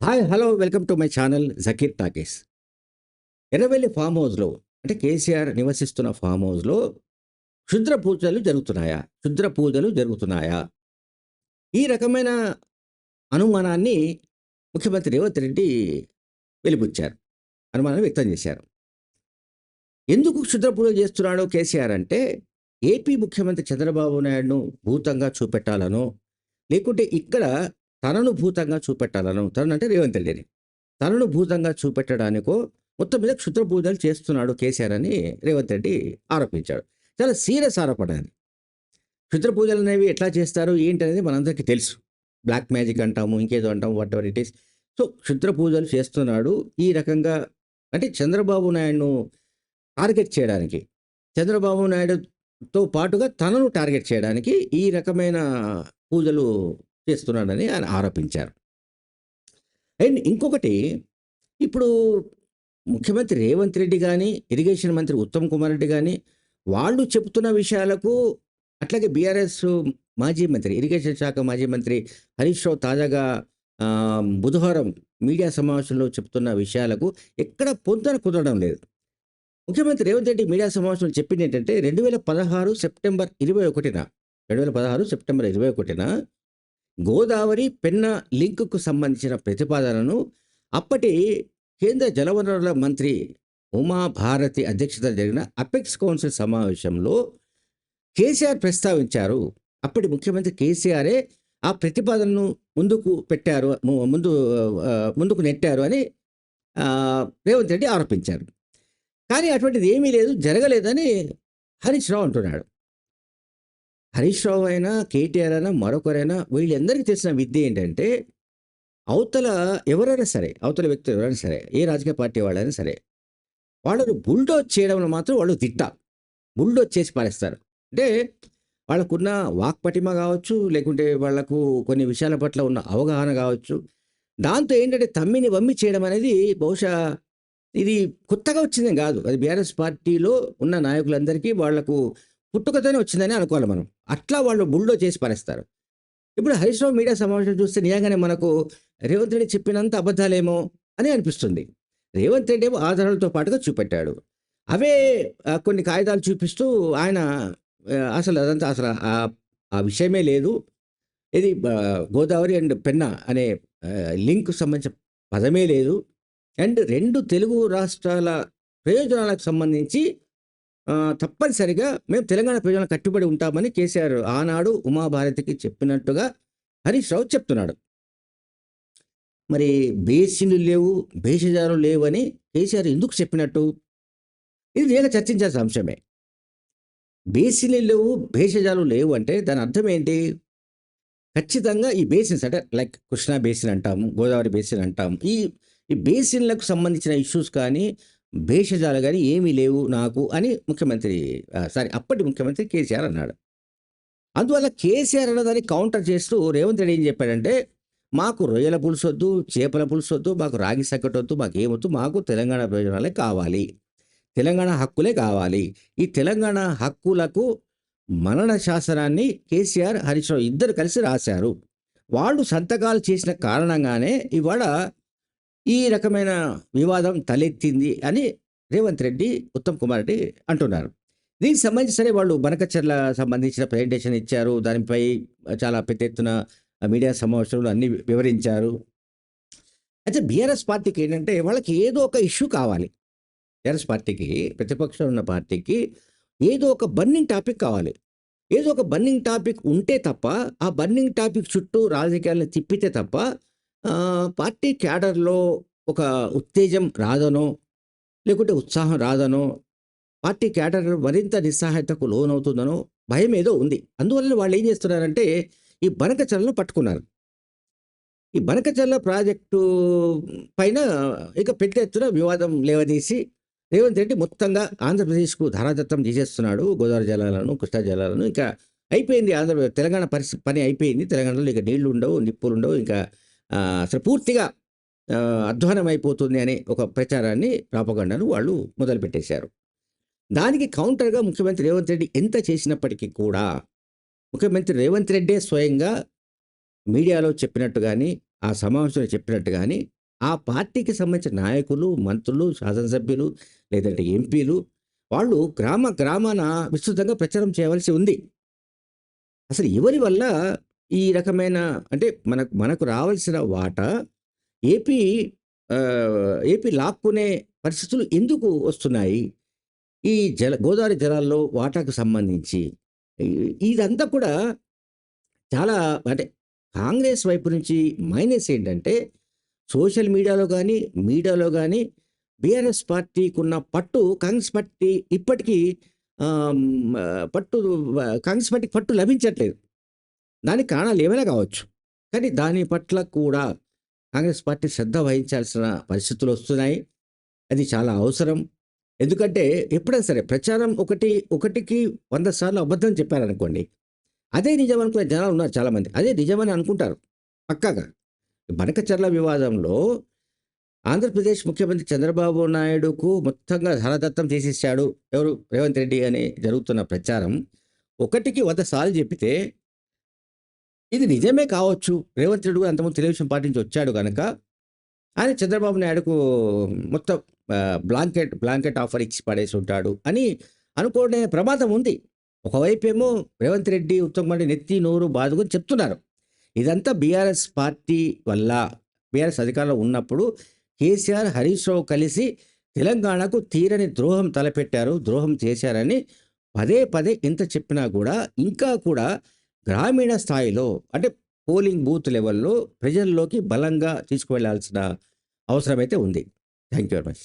Hi hello welcome to my channel Zakir talkies Erravelli farm హౌస్లో అంటే కేసీఆర్ నివసిస్తున్న form హౌస్లో క్షుద్ర పూజలు జరుగుతున్నాయా? క్షుద్ర పూజలు జరుగుతున్నాయా? ఈ రకమైన అనుమానాన్ని ముఖ్యమంత్రి రేవంత్ రెడ్డి వెలిపుచ్చారు అనుమానాన్ని వ్యక్తం చేశారు. ఎందుకు క్షుద్ర పూజలు చేస్తున్నాడో కేసీఆర్ అంటే ఏపీ ముఖ్యమంత్రి చంద్రబాబు నాయుడును భూతంగా చూపెట్టాలనో లేకుంటే ఇక్కడ తనను భూతంగా చూపెట్టాలను తనను అంటే రేవంత్ రెడ్డిని. తనను భూతంగా చూపెట్టడానికో మొత్తం మీద క్షుద్ర పూజలు చేస్తున్నాడు కేసీఆర్ అని రేవంత్ రెడ్డి ఆరోపించాడు. చాలా సీరియస్ ఆరోపణ అది. క్షుద్ర పూజలు అనేవి ఎట్లా చేస్తారు ఏంటి అనేది మనందరికీ తెలుసు. బ్లాక్ మ్యాజిక్ అంటాము ఇంకేదో అంటాము whatever it is so క్షుద్ర పూజలు చేస్తున్నాడు ఈ రకంగా అంటే చంద్రబాబు నాయుడును టార్గెట్ చేయడానికి. చంద్రబాబు నాయుడుతో పాటుగా తనను టార్గెట్ చేయడానికి ఈ రకమైన పూజలు చేస్తున్నాడని ఆయన ఆరోపించారు. అండ్ ఇంకొకటి ఇప్పుడు ముఖ్యమంత్రి రేవంత్ రెడ్డి కానీ ఇరిగేషన్ మంత్రి ఉత్తమ్ కుమార్ రెడ్డి కానీ వాళ్ళు చెబుతున్న విషయాలకు అట్లాగే బీఆర్ఎస్ మాజీ మంత్రి ఇరిగేషన్ శాఖ మాజీ మంత్రి హరీష్ రావు తాజాగా బుధవారం మీడియా సమావేశంలో చెప్తున్న విషయాలకు ఎక్కడ పొందన కుదరడం లేదు. ముఖ్యమంత్రి రేవంత్ రెడ్డి మీడియా సమావేశంలో చెప్పింది ఏంటంటే రెండు వేల పదహారు సెప్టెంబర్ ఇరవై ఒకటిన రెండు వేల పదహారు సెప్టెంబర్ ఇరవై ఒకటిన గోదావరి పెన్న లింకుకు సంబంధించిన ప్రతిపాదనను అప్పటి కేంద్ర జలవనరుల మంత్రి ఉమాభారతి అధ్యక్షత జరిగిన అపెక్స్ కౌన్సిల్ సమావేశంలో కేసీఆర్ ప్రస్తావించారు. అప్పటి ముఖ్యమంత్రి కేసీఆరే ఆ ప్రతిపాదనను ముందుకు పెట్టారు ముందు ముందుకు నెట్టారు అని రేవంత్ రెడ్డి ఆరోపించారు. కానీ అటువంటిది ఏమీ లేదు జరగలేదని హరీష్ రావు అంటున్నాడు. హరీష్ రావు అయినా కేటీఆర్ అయినా మరొకరైనా వీళ్ళందరికీ తెలిసిన విద్య ఏంటంటే అవతల ఎవరైనా సరే అవతల వ్యక్తులు ఎవరైనా సరే ఏ రాజకీయ పార్టీ వాళ్ళైనా సరే వాళ్ళను బుల్డోజ్ చేయడంలో మాత్రం వాళ్ళు తిట్ట బుల్డోజ్ చేసి పారేస్తారు. అంటే వాళ్ళకున్న వాక్పటిమ కావచ్చు లేకుంటే వాళ్ళకు కొన్ని విషయాల పట్ల ఉన్న అవగాహన కావచ్చు దాంతో ఏంటంటే తమ్మిని వమ్మి చేయడం అనేది బహుశా ఇది కొత్తగా వచ్చిందేం కాదు. అది బీఆర్ఎస్ పార్టీలో ఉన్న నాయకులందరికీ వాళ్ళకు పుట్టుకతోనే వచ్చిందని అనుకోవాలి మనం. అట్లా వాళ్ళు బుల్డో చేసి పారేస్తారు. ఇప్పుడు హరీష్ రావు మీడియా సమావేశం చూస్తే నిజంగానే మనకు రేవంత్ రెడ్డి చెప్పినంత అబద్ధాలేమో అని అనిపిస్తుంది. రేవంత్ రెడ్డి ఏమో ఆధారాలతో పాటుగా చూపెట్టాడు. అవే కొన్ని కాగితాలు చూపిస్తూ ఆయన అసలు అదంతా అసలు ఆ- విషయమే లేదు. ఇది గోదావరి అండ్ పెన్న అనే లింక్ సంబంధించిన పదమే లేదు. అండ్ రెండు తెలుగు రాష్ట్రాల ప్రయోజనాలకు సంబంధించి తప్పనిసరిగా మేము తెలంగాణ ప్రజలను కట్టుబడి ఉంటామని కేసీఆర్ ఆనాడు ఉమాభారతికి చెప్పినట్టుగా హరీష్ రావు చెప్తున్నాడు. మరి బేసిన్లు లేవు భేషజాలు లేవు అని కేసీఆర్ ఎందుకు చెప్పినట్టు? ఇది నిజంగా చర్చించాల్సిన అంశమే. బేసిన్లు లేవు భేషజాలు లేవు అంటే దాని అర్థం ఏంటి? ఖచ్చితంగా ఈ బేసిన్స్ అంటే లైక్ కృష్ణా బేసిన్ అంటాము గోదావరి బేసిన్ అంటాము ఈ ఈ బేసిన్లకు సంబంధించిన ఇష్యూస్ కానీ భేషజాలు కానీ ఏమీ లేవు నాకు అని ముఖ్యమంత్రి సారీ అప్పటి ముఖ్యమంత్రి కేసీఆర్ అన్నాడు. అందువల్ల కేసీఆర్ అన్నదాన్ని కౌంటర్ చేస్తూ రేవంత్ రెడ్డి ఏం చెప్పాడంటే మాకు రొయ్యల పులుసు వద్దు చేపల పులుసు వద్దు మాకు రాగి సక్కట్ వద్దు మాకు ఏమొద్దు మాకు తెలంగాణ ప్రయోజనాలే కావాలి. తెలంగాణ హక్కులే కావాలి. ఈ తెలంగాణ హక్కులకు మనన శాసనాన్ని కేసీఆర్ హరీష్ ఇద్దరు కలిసి రాశారు. వాళ్ళు సంతకాలు చేసిన కారణంగానే ఇవాళ ఈ రకమైన వివాదం తలెత్తింది అని రేవంత్ రెడ్డి ఉత్తమ్ కుమార్ రెడ్డి అంటున్నారు. దీనికి సంబంధించి సరే వాళ్ళు బనకచర్ల సంబంధించిన ప్రజెంటేషన్ ఇచ్చారు. దానిపై చాలా పెద్ద ఎత్తున మీడియా సమావేశంలో అన్ని వివరించారు. అయితే బీఆర్ఎస్ పార్టీకి ఏంటంటే వాళ్ళకి ఏదో ఒక ఇష్యూ కావాలి. బీఆర్ఎస్ పార్టీకి ప్రతిపక్షం ఉన్న పార్టీకి ఏదో ఒక బర్నింగ్ టాపిక్ కావాలి. ఏదో ఒక బర్నింగ్ టాపిక్ ఉంటే తప్ప ఆ బర్నింగ్ టాపిక్ చుట్టూ రాజకీయాలను తిప్పితే తప్ప పార్టీ క్యాడర్లో ఒక ఉత్తేజం రాదనో లేకుంటే ఉత్సాహం రాదనో పార్టీ క్యాడర్ మరింత నిస్సహాయతకు లోనవుతుందనో భయం ఏదో ఉంది. అందువల్ల వాళ్ళు ఏం చేస్తున్నారంటే ఈ బనకచర్లను పట్టుకున్నారు. ఈ బనకచర్ల ప్రాజెక్టు పైన ఇక పెద్ద ఎత్తున వివాదం లేవదీసి రేవంత్ రెడ్డి మొత్తంగా ఆంధ్రప్రదేశ్కు ధారాదత్తం చేసేస్తున్నాడు గోదావరి జలాలను కృష్ణా జలాలను. ఇంకా అయిపోయింది ఆంధ్ర తెలంగాణ పరిస్థితి పని అయిపోయింది. తెలంగాణలో ఇక నీళ్ళు ఉండవు నిప్పులు ఉండవు ఇంకా అసలు పూర్తిగా అధ్వానం అయిపోతుంది అనే ఒక ప్రచారాన్ని ప్రాపగండాను వాళ్ళు మొదలుపెట్టేశారు దానికి కౌంటర్గా ముఖ్యమంత్రి రేవంత్ రెడ్డి ఎంత చేసినప్పటికీ కూడా ముఖ్యమంత్రి రేవంత్ రెడ్డే స్వయంగా మీడియాలో చెప్పినట్టు కానీ ఆ సమావేశంలో చెప్పినట్టు కానీ ఆ పార్టీకి సంబంధించిన నాయకులు, మంత్రులు, శాసనసభ్యులు లేదంటే ఎంపీలు వాళ్ళు గ్రామ గ్రామాన విస్తృతంగా ప్రచారం చేయవలసి ఉంది. అసలు ఎవరి వల్ల ఈ రకమైన అంటే మనకు మనకు రావాల్సిన వాటా ఏపీ ఏపీ లాక్కునే పరిస్థితులు ఎందుకు వస్తున్నాయి? ఈ జల గోదావరి జలాల్లో వాటాకు సంబంధించి ఇదంతా కూడా చాలా అంటే కాంగ్రెస్ వైపు నుంచి మైనస్ ఏంటంటే సోషల్ మీడియాలో కానీ మీడియాలో కానీ బీఆర్ఎస్ పార్టీకున్న పట్టు కాంగ్రెస్ పార్టీ ఇప్పటికీ పట్టు కాంగ్రెస్ పార్టీకి పట్టు లభించట్లేదు. దానికి కారణాలు ఏమైనా కావచ్చు. కానీ దాని పట్ల కూడా కాంగ్రెస్ పార్టీ శ్రద్ధ వహించాల్సిన పరిస్థితులు వస్తున్నాయి. అది చాలా అవసరం. ఎందుకంటే ఎప్పుడైనా సరే ప్రచారం ఒకటి ఒకటికి వంద సార్లు అబద్ధం చెప్పారనుకోండి. అదే నిజం అనుకునే జనాలు ఉన్నారు చాలామంది. అదే నిజమని అనుకుంటారు పక్కాగా. బనకచర్ల వివాదంలో ఆంధ్రప్రదేశ్ ముఖ్యమంత్రి చంద్రబాబు నాయుడుకు మొత్తంగా ధనదత్తం చేసేసాడు. ఎవరు? రేవంత్ రెడ్డి అని జరుగుతున్న ప్రచారం ఒకటికి వంద సార్లు చెప్పితే ఇది నిజమే కావచ్చు. రేవంత్ రెడ్డి కూడా అంతకుముందు తెలుగుదేశం పార్టీ నుంచి వచ్చాడు కనుక ఆయన చంద్రబాబు నాయుడుకు మొత్తం బ్లాంకెట్ బ్లాంకెట్ ఆఫర్ ఇచ్చి పడేసి ఉంటాడు అని అనుకునే ప్రమాదం ఉంది. ఒకవైపేమో రేవంత్ రెడ్డి, ఉత్తమ్ కుమార్ నెత్తి, నోరు బాధకుని చెప్తున్నారు. ఇదంతా బీఆర్ఎస్ పార్టీ వల్ల బీఆర్ఎస్ అధికారంలో ఉన్నప్పుడు కేసీఆర్, హరీష్ రావు కలిసి తెలంగాణకు తీరని ద్రోహం తలపెట్టారు. ద్రోహం చేశారని పదే పదే ఎంత చెప్పినా కూడా ఇంకా కూడా గ్రామీణ స్థాయిలో అంటే పోలింగ్ బూత్ లెవెల్‌లో ప్రజల్లోకి బలంగా తీసుకువెళ్ళాల్సిన అవసరమైతే ఉంది. Thank you very much.